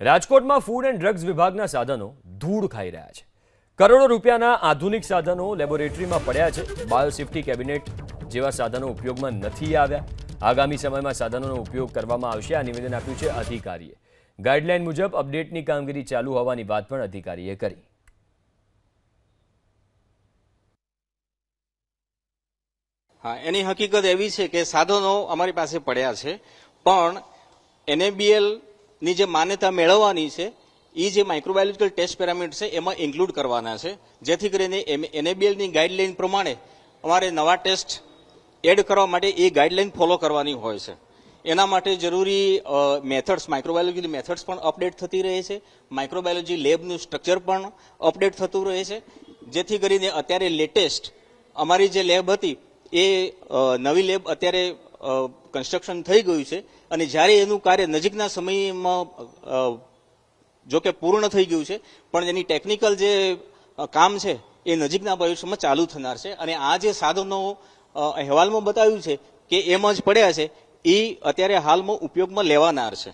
રાજકોટમાં food and drugs વિભાગના સાધનો ધૂળ ખાઈ રહ્યા છે. કરોડો રૂપિયાના આધુનિક સાધનો લેબોરેટરીમાં પડ્યા છે. બાયોસેફ્ટી કેબિનેટ જેવા સાધનો ઉપયોગમાં નથી આવ્યા. આગામી સમયમાં સાધનોનો ઉપયોગ કરવામાં આવશે. આ નિવેદન આપ્યું છે અધિકારીએ. ગાઈડલાઈન મુજબ અપડેટની કામગીરી ચાલુ હોવાની વાત પણ અધિકારીએ કરી. હા, એની હકીકત એવી છે કે સાધનો અમારી પાસે પડ્યા છે, પણ એનએબીએલ ની જે માન્યતા મેળવવાની છે એ જે માઇક્રોબાયોલોજીકલ ટેસ્ટ પેરામીટર છે, એમાં ઇન્ક્લુડ કરવાના છે. જેથી કરીને એનએબીએલની ગાઈડલાઈન પ્રમાણે અમારે નવા ટેસ્ટ એડ કરવા માટે એ ગાઈડલાઈન ફોલો કરવાની હોય છે. એના માટે જરૂરી મેથડ્સ માઇક્રોબાયોલોજીની મેથડ્સ પણ અપડેટ થતી રહે છે. માઇક્રોબાયોલોજી લેબનું સ્ટ્રક્ચર પણ અપડેટ થતું રહે છે. જેથી કરીને અત્યારે લેટેસ્ટ અમારી જે લેબ હતી, એ નવી લેબ અત્યારે કન્સ્ટ્રક્શન થઈ ગયું છે અને જ્યારે એનું કાર્ય નજીકના સમયમાં જોકે પૂર્ણ થઈ ગયું છે, પણ એની ટેકનિકલ જે કામ છે એ નજીકના ભવિષ્યમાં ચાલુ થનાર છે. અને આ જે સાધનો અહેવાલમાં બતાવ્યું છે કે એમ જ પડ્યા છે એ અત્યારે હાલમાં ઉપયોગમાં લેવાનાર છે.